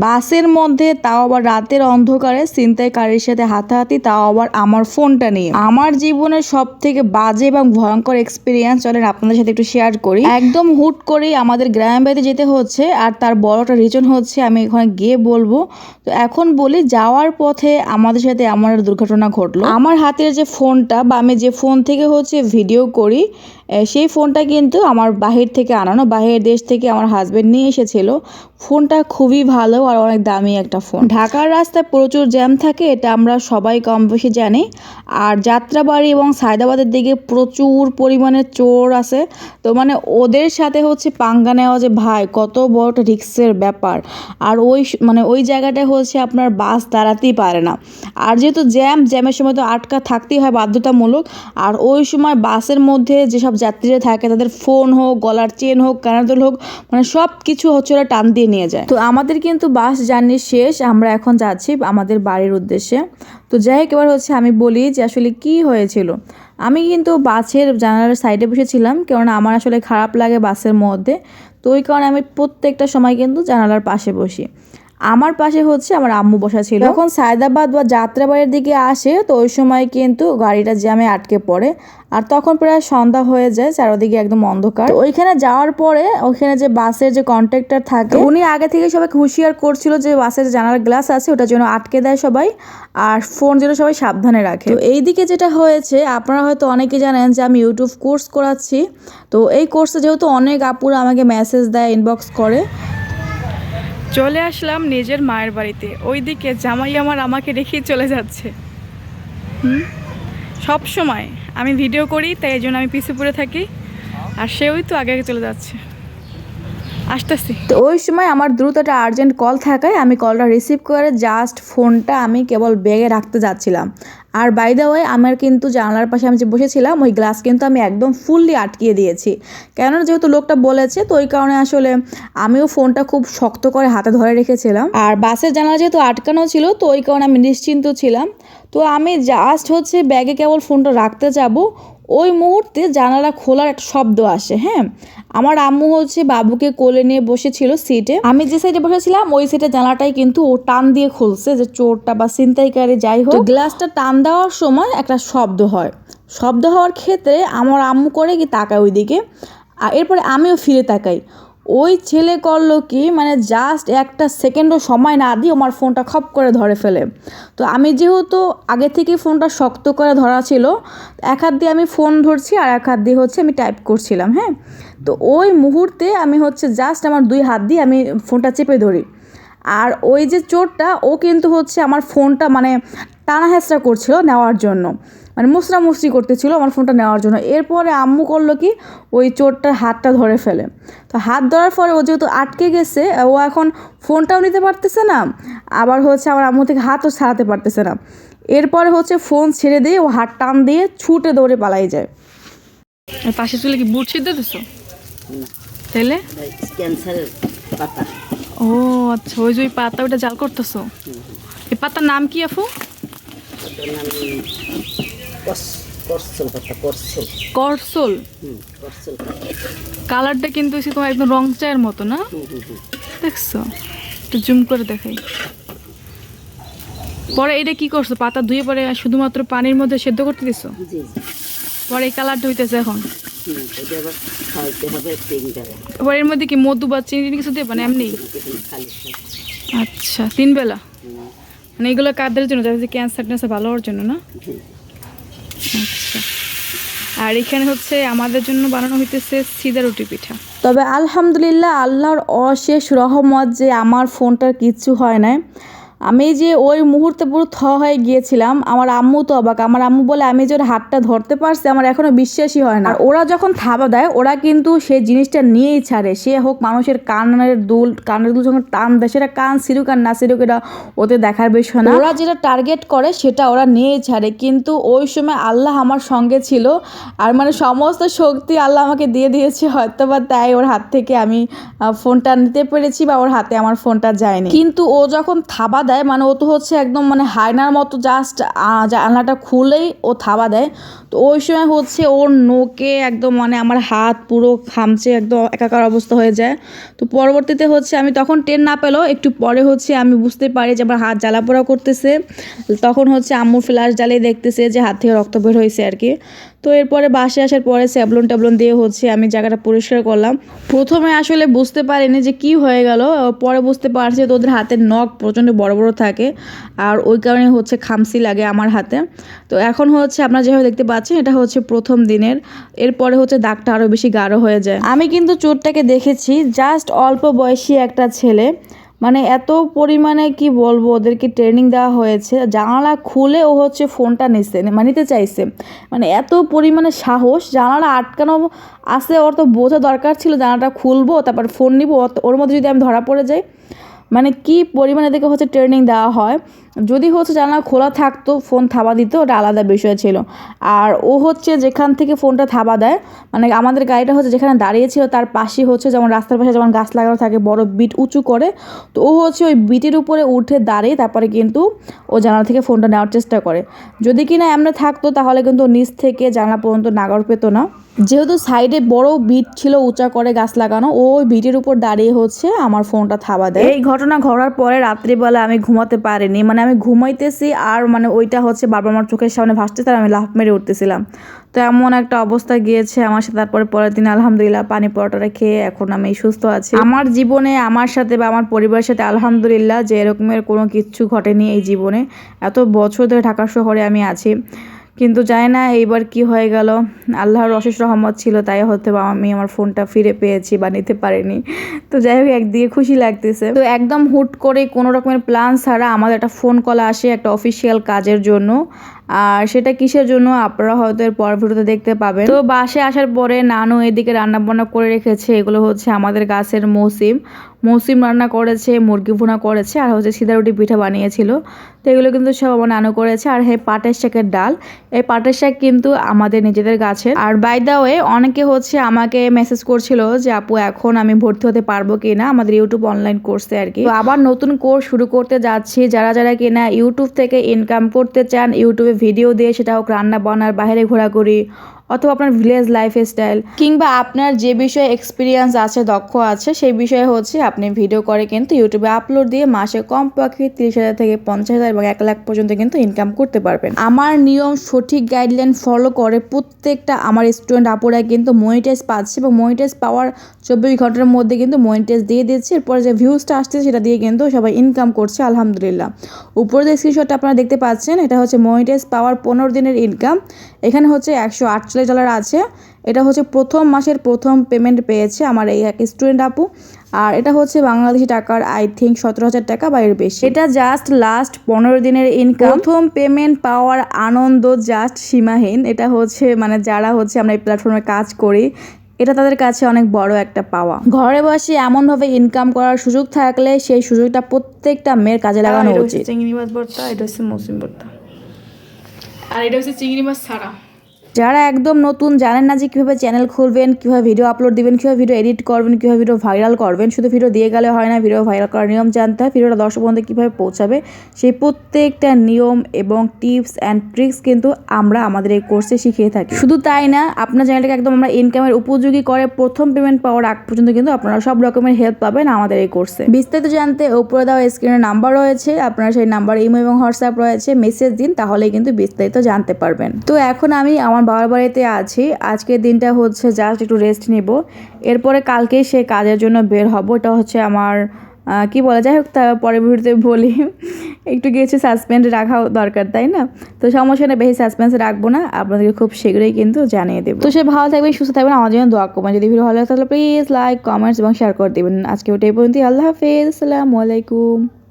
বাসের মধ্যে, তাও আবার রাতের অন্ধকারে ছিনতাইকারীর সাথে হাতাহাতি, তাও আবার আমার ফোনটা নিয়ে। আমার জীবনের সব থেকে বাজে এবং ভয়ঙ্কর এক্সপিরিয়েন্স চলেন আপনাদের সাথে একটু শেয়ার করি। একদম হুট করেই আমাদের গ্রাম বাড়িতে যেতে হচ্ছে, আর তার বড়টা রিজন হচ্ছে, আমি এখানে গিয়ে বলব। তো এখন বলি, যাওয়ার পথে আমাদের সাথে এমন দুর্ঘটনা ঘটলো। আমার হাতের যে ফোনটা বা আমি যে ফোন থেকে হচ্ছে ভিডিও করি সেই ফোনটা কিন্তু আমার বাহির থেকে আনানো, বাহিরের দেশ থেকে আমার হাজব্যান্ড নিয়ে এসেছিল। ফোনটা খুবই ভালো আর অনেক দামি একটা ফোন। ঢাকার রাস্তায় প্রচুর জ্যাম থাকে, এটা আমরা সবাই কম বেশি জানি। আর যাত্রাবাড়ি এবং সায়দাবাদের দিকে প্রচুর পরিমাণে চোর আছে। তো মানে ওদের সাথে হচ্ছে পাঙ্গা নেওয়া যে ভাই, কত বড় একটা রিক্সের ব্যাপার। আর ওই মানে ওই জায়গাটায় হচ্ছে আপনার বাস দাঁড়াতেই পারে না। আর যেহেতু জ্যাম, জ্যামের সময় তো আটকা থাকতেই হয় বাধ্যতামূলক। আর ওই সময় বাসের মধ্যে যেসব যাত্রীরা থাকে, তাদের ফোন হোক, গলার চেন হোক কানাদুল হোক মানে সব কিছু হচ্ছে ওরা টান দিয়ে নিয়ে যায়। তো আমাদের কিন্তু বাস জার্নি শেষ, আমরা এখন যাচ্ছি আমাদের বাড়ির উদ্দেশ্যে। তো যাই হোক, এবার হচ্ছে আমি বলি যে আসলে কি হয়েছিল। আমি কিন্তু বাসের জানালার সাইডে বসেছিলাম, কেননা আমার আসলে খারাপ লাগে বাসের মধ্যে। তো ওই কারণে আমি প্রত্যেকটা সময় কিন্তু জানালার পাশে বসি। আমার পাশে হচ্ছে আমার আম্মু বসা ছিল। যখন সায়দাবাদ বা যাত্রাবাড়ির দিকে আসে তো ওই সময় কিন্তু গাড়িটা জ্যামে আটকে পড়ে। আর তখন প্রায় সন্ধ্যা হয়ে যায় চারদিকে একদম অন্ধকার। ওইখানে যাওয়ার পরে ওইখানে যে বাসের যে কন্ট্রাক্টর থাকে উনি আগে থেকে সবাইকে হুঁশিয়ার করছিল যে বাসের যে জানালার গ্লাস আছে ওটার জন্য আটকে দেয় সবাই। আর ফোন যেন সবাই সাবধানে রাখে। তো এইদিকে যেটা হয়েছে আপনারা হয়তো অনেকে জানেন যে আমি ইউটিউব কোর্স করাচ্ছি। তো এই কোর্সে যেহেতু অনেক আপুরা আমাকে মেসেজ দেয় ইনবক্স করে। চলে আসলাম নিজের মায়ের বাড়িতে। ওইদিকে জামাই আমার আমাকে রেখেই চলে যাচ্ছে। হুম? সব সময় আমি ভিডিও করি, তাই এই জন্য আমি পিছিয়ে পড়ে থাকি। আর সেও তো আগে আগে চলে যাচ্ছে। আসতেছি। তো ওই সময় আমার দ্রুত একটা আর্জেন্ট কল থাকায় আমি কলটা রিসিভ করে জাস্ট ফোনটা আমি কেবল ব্যাগে রাখতে যাচ্ছিলাম। আর বাই দ্য ওয়ে আমার কিন্তু জানলার পাশে আমি যে বসেছিলাম, ওই গ্লাস কিন্তু আমি একদম ফুললি আটকিয়ে দিয়েছি। কেননা যেহেতু লোকটা বলেছে, তো ওই কারণে আসলে আমিও ফোনটা খুব শক্ত করে হাতে ধরে রেখেছিলাম। আর বাসের জানালা যেহেতু আটকানো ছিল, তো ওই কারণে আমি নিশ্চিন্ত ছিলাম। তো আমি জাস্ট হচ্ছে ব্যাগে কেবল ফোনটা রাখতে যাব ওই মুহূর্তে জানালা খোলার একটা শব্দ আসে হ্যাঁ? আমার আম্মু হচ্ছে বাবুকে কোলে নিয়ে বসেছিল সিটে আমি যে সাইডে বসেছিলাম, ওই সিটে জানালাটাই কিন্তু ও টান দিয়ে খুলছে যে চোরটা বা ছিনতাইকারী যাই হোক। গ্লাসটা টান দেওয়ার সময় একটা শব্দ হয়। শব্দ হওয়ার ক্ষেত্রে আমার আম্মু করে কি তাকায় ওইদিকে। আর এরপরে আমিও ফিরে তাকাই। ওই ছেলে করল কি মানে জাস্ট একটা সেকেন্ডও সময় না দিয়ে আমার ফোনটা খপ করে ধরে ফেলে। তো আমি যেহেতু আগে থেকে ফোনটা শক্ত করে ধরা ছিল, এক হাত দিয়ে আমি ফোন ধরছি আর এক হাত দিয়ে হচ্ছে আমি টাইপ করছিলাম হ্যাঁ? তো ওই মুহূর্তে আমি হচ্ছে জাস্ট আমার দুই হাত দিয়ে আমি ফোনটা চেপে ধরি। আর ওই যে চোরটা, ও কিন্তু হচ্ছে আমার ফোনটা মানে টানা হেঁচড়া করছিল নেওয়ার জন্য। মানে মুসরা মুসরি করতেছিল আমার ফোনটা নেওয়ার জন্য। এরপরে আম্মু করল কি ওই চোরটার হাতটা ধরে ফেলে। তো হাত ধরার পরে ও যেহেতু আটকে গেছে ও এখন ফোনটাও নিতে পারতেছে না আবার হচ্ছে আমার আম্মু থেকে হাতও ছাড়াতে পারতেছে না। এরপরে হচ্ছে ফোন ছেড়ে দিয়ে ও হাত টান দিয়ে ছুটে দৌড়ে পালাই যায়। আর পাশে চুলে কি বুট সিদ্ধ দিছো? ক্যান্সারের পাতা। ও আচ্ছা ওই যে ওই পাতা ওটা জাল করতেছো? এই পাতার নাম কি নাম কস- করসল? কালারটা কিন্তু তোমার একদম রং চায়ের মতো, না? দেখছ? একটু জুম করে দেখাই। পরে এটা কি করছ? পাতা ধুয়ে পরে শুধুমাত্র পানির মধ্যে সেদ্ধ করতে দিছো? পরে এই কালারটা হইতেছে এখন। এবার এর মধ্যে কি মধু বা চিনি কিছু দেবে? না এমনি। আচ্ছা তিন বেলা মানে এগুলো কাদের জন্য? যাতে ক্যান্সার ট্যান্সার ভালো হওয়ার জন্য, না। আচ্ছা। আর এখানে হচ্ছে আমাদের জন্য বানানো হইতেছে সিদা রুটি পিঠা। তবে আলহামদুলিল্লাহ আল্লাহর অশেষ রহমত যে আমার ফোনটার কিচ্ছু হয় নাই। আমি যে ওই মুহূর্তে পুরো থ হয়ে গিয়েছিলাম, আমার আম্মু তো অবাক। আমার আম্মু বলে, আমি যে ওর হাতটা ধরতে পারছি, আমার এখনও বিশ্বাসই হয় না। ওরা যখন থাবা দেয়, ওরা কিন্তু সেই জিনিসটা নিয়েই ছাড়ে। সে হোক মানুষের কানের দুল কানের দুল যখন টান দেয়, সেটা কান সিরুক আর না সিরুক এটা ওতে দেখার বিষয় না। ওরা যেটা টার্গেট করে, সেটা ওরা নিয়েই ছাড়ে। কিন্তু ওই সময় আল্লাহ আমার সঙ্গে ছিল, আর মানে সমস্ত শক্তি আল্লাহ আমাকে দিয়ে দিয়েছে, হয়তো বা তাই ওর হাত থেকে আমি ফোনটা নিতে পেরেছি বা ওর হাতে আমার ফোনটা যায়নি। কিন্তু ও যখন থাবা দেয়। মানে ও তো হচ্ছে একদম মানে হায়নার মতো জাস্ট জানলাটা খুলেই ও থাবা দেয়। তো তো ওই সময় হচ্ছে ওর নোকে একদম মানে আমার হাত পুরো খামচে একদম একাকার অবস্থা হয়ে যায়। তো পরবর্তীতে হচ্ছে আমি তখন টেন না পেলেও একটু পরে হচ্ছে আমি বুঝতে পারি যে আমার হাত জ্বালা পোড়া করতেছে। তখন হচ্ছে আম্মু ফ্ল্যাশ জ্বালিয়ে দেখতেছে যে হাত থেকে রক্ত বের হয়েছে আর কি। তো এরপরে বাসে আসার পরে স্যাবলন ট্যাবলন দিয়ে হচ্ছে আমি জায়গাটা পরিষ্কার করলাম। প্রথমে আসলে বুঝতে পারিনি যে কি হয়ে গেল, পরে বুঝতে পারছি যে ওদের হাতের নখ প্রচণ্ড বড় বড় থাকে আর ওই কারণে হচ্ছে খামসি লাগে আমার হাতে। তো এখন হচ্ছে আপনারা যেভাবে দেখতে পাচ্ছেন এটা হচ্ছে প্রথম দিনের। এরপরে হচ্ছে দাগটা আরও বেশি গাঢ় হয়ে যায়। আমি কিন্তু চোরটাকে দেখেছি জাস্ট অল্প বয়সী একটা ছেলে। মানে এত পরিমাণে কি বলব, ওদেরকে ট্রেনিং দেওয়া হয়েছে। জানালা খুলে ও হচ্ছে ফোনটা নিচ্ছে মানে নিতে চাইছে। মানে এত পরিমাণে সাহস, জানালা আটকানো আছে, ওর তো বোঝা দরকার ছিল, জানালাটা খুলবো, তারপর ফোন নিব, ওর মধ্যে যদি আমি ধরা পড়ে যাই। মানে কি পরিমাণে দেখে হচ্ছে ট্রেনিং দেওয়া হয়। যদি হচ্ছে জানালা খোলা থাকতো, ফোন থাবা দিত, ওটা আলাদা বিষয় ছিল। আর ও হচ্ছে যেখান থেকে ফোনটা থাবা দেয় মানে আমাদের গাড়িটা হচ্ছে যেখানে দাঁড়িয়েছিল তার পাশে হচ্ছে যেমন রাস্তার পাশে যেমন গাছ লাগানো থাকে, বড় বিট উঁচু করে, তো ও হচ্ছে ওই বিটের উপরে উঠে দাঁড়িয়ে তারপরে কিন্তু ও জানালা থেকে ফোনটা নেওয়ার চেষ্টা করে। যদি কিনা এমনি থাকতো, তাহলে কিন্তু নিচ থেকে জানলা পর্যন্ত নাগর পেতো না। যেহেতু সাইডে বড় বিট ছিল, উঁচা করে গাছ লাগানো, ও ওই বিটের উপর দাঁড়িয়ে হচ্ছে আমার ফোনটা থাবা দেয়। এই ঘটনা ঘটার পরে রাত্রিবেলা আমি ঘুমাতে পারিনি মানে আমি ঘুমাইতেছি আর মানে ওইটা হচ্ছে বারবার আমার চোখের সামনে ভাসতেছে আর আমি লাফ মেরে উঠতেছিলাম। তো এমন একটা অবস্থা গিয়েছে আমার সাথে, তারপরে পরের দিন আলহামদুলিল্লাহ পানি পরোটাটা খেয়ে এখন আমি সুস্থ আছি। আমার জীবনে, আমার সাথে বা আমার পরিবারের সাথে আলহামদুলিল্লাহ যে এরকমের কোনো কিছু ঘটেনি এই জীবনে। এত বছর ধরে ঢাকা শহরে আমি আছি। কিন্তু যায় না এইবার কি হয়ে গেল। আল্লাহর অশেষ রহমত ছিল, তাই হতে বা আমি আমার ফোনটা ফিরে পেয়েছি বা নিতে পারিনি। তো যাই হোক, একদিকে খুশি লাগতেছে। তো একদম হুট করে কোনো রকমের প্ল্যান ছাড়া আমাদের একটা ফোন কল আসে একটা অফিসিয়াল কাজের জন্য। আর সেটা কিসের জন্য? আপনারা হয়তো এর পর ভিডিওতে দেখতে পাবেন। তো বাসে আসার পরে নানু এদিকে রান্না বান্না করে রেখেছে। এগুলো হচ্ছে আমাদের গাছের মৌসিম। মৌসিম রান্না করেছে, মুরগি ভুনা করেছে, আর হচ্ছে সিদা রুটি পিঠা বানিয়েছিল। তো এগুলো কিন্তু সব আমার নানু করেছে। আর হ্যাঁ পাটের শাকের ডাল। এই পাটের শাক কিন্তু আমাদের নিজেদের গাছের। আর বাই দা ওয়ে অনেকে হচ্ছে আমাকে মেসেজ করছিল যে, আপু, এখন আমি ভর্তি হতে পারব কি না আমাদের ইউটিউব অনলাইন কোর্সে আর কি তো আবার নতুন কোর্স শুরু করতে যাচ্ছি। যারা যারা কিনা ইউটিউব থেকে ইনকাম করতে চান ইউটিউবে ভিডিও দিয়ে সেটা হোক রান্না বান্নার বাইরে ঘোরাঘুরি অথবা আপনার ভিলেজ লাইফ স্টাইল কিংবা আপনার যে বিষয়ে এক্সপিরিয়েন্স আছে, দক্ষ আছে, সেই বিষয়ে হচ্ছে আপনি ভিডিও করে কিন্তু ইউটিউবে আপলোড দিয়ে মাসে কমপক্ষে তিরিশ হাজার থেকে পঞ্চাশ হাজার এবং এক লাখ পর্যন্ত কিন্তু ইনকাম করতে পারবেন। আমার নিয়ম সঠিক গাইডলাইন ফলো করে প্রত্যেকটা আমার স্টুডেন্ট আপুরা কিন্তু মনিটাইজ পাচ্ছে এবং মনিটাইজ পাওয়ার চব্বিশ ঘণ্টার মধ্যে কিন্তু মনিটাইজ দিয়ে দিচ্ছে। এরপরে যে ভিউজটা আসছে, সেটা দিয়ে কিন্তু সবাই ইনকাম করছে, আলহামদুলিল্লাহ। উপরে যে স্ক্রিনশটটা আপনারা দেখতে পাচ্ছেন, এটা হচ্ছে মনিটাইজ পাওয়ার পনেরো দিনের ইনকাম এখানে হচ্ছে একশো আট আটচল্লিশ ডলার আছে। এটা হচ্ছে প্রথম মাসের প্রথম পেমেন্ট পেয়েছে আমার এই এক স্টুডেন্ট আপু। আর এটা হচ্ছে বাংলাদেশি টাকার আই থিঙ্ক সতেরো হাজার টাকা বা এর বেশি। এটা জাস্ট লাস্ট পনেরো দিনের ইনকাম প্রথম পেমেন্ট পাওয়ার আনন্দ জাস্ট সীমাহীন। এটা হচ্ছে মানে যারা হচ্ছে আমরা এই প্ল্যাটফর্মে কাজ করি এটা তাদের কাছে অনেক বড় একটা পাওয়া। ঘরে বসে এমনভাবে ইনকাম করার সুযোগ থাকলে সেই সুযোগটা প্রত্যেকটা মেয়ের কাজে লাগানো হচ্ছে উচিত। চিংড়ি মাছ ভর্তা এটা হচ্ছে মৌসুমি ভর্তা। আর এটা হচ্ছে চিংড়ি মাছ ছাড়া। যারা একদম নতুন, জানেন না যে কীভাবে চ্যানেল খুলবেন, কীভাবে ভিডিও আপলোড দিবেন, কীভাবে ভিডিও এডিট করবেন, কীভাবে ভিডিও ভাইরাল করবেন, শুধু ভিডিও দিয়ে গেলে হয় না ভিডিও ভাইরাল করার নিয়ম জানতে হয় ভিডিওটা দর্শক বন্ধু কীভাবে পৌঁছাবে, সেই প্রত্যেকটা নিয়ম এবং টিপস অ্যান্ড ট্রিক্স কিন্তু আমরা আমাদের এই কোর্সে শিখিয়ে থাকি। শুধু তাই না, আপনার চ্যানেলটাকে একদম আমরা ইনকামের উপযোগী করে প্রথম পেমেন্ট পাওয়ার আগ পর্যন্ত কিন্তু আপনারা সব রকমের হেল্প পাবেন আমাদের এই কোর্সে বিস্তারিত জানতে উপরে দেওয়া স্ক্রিনের নাম্বার রয়েছে, আপনারা সেই নাম্বার ইমো এবং হোয়াটসঅ্যাপ রয়েছে মেসেজ দিন, তাহলেই কিন্তু বিস্তারিত জানতে পারবেন। তো এখন আমি আমার বাবার বাড়িতে আছি। আজকের দিনটা হচ্ছে জাস্ট একটু রেস্ট নিব। এরপরে কালকে সে কাজের জন্য বের হব। এটা হচ্ছে আমার কি বলা, যাই হোক তা পরের ভিডিওতে বলি। একটু কিছু সাসপেন্ড রাখা দরকার, তাই না? তো সমস্যা নেই, বেশি সাসপেন্স রাখব না। আপনাদেরকে খুব শীঘ্রই কিন্তু জানিয়ে দেবো। তো সে ভালো থাকবেন, সুস্থ থাকবেন। আমার জন্য দোয়া করবেন। যদি ভিডিও ভালো লাগে তাহলে প্লিজ লাইক কমেন্টস এবং শেয়ার করে দেবেন। আজকে ওটা এই পর্যন্ত আল্লাহ হাফেজ। আসসালামু আলাইকুম।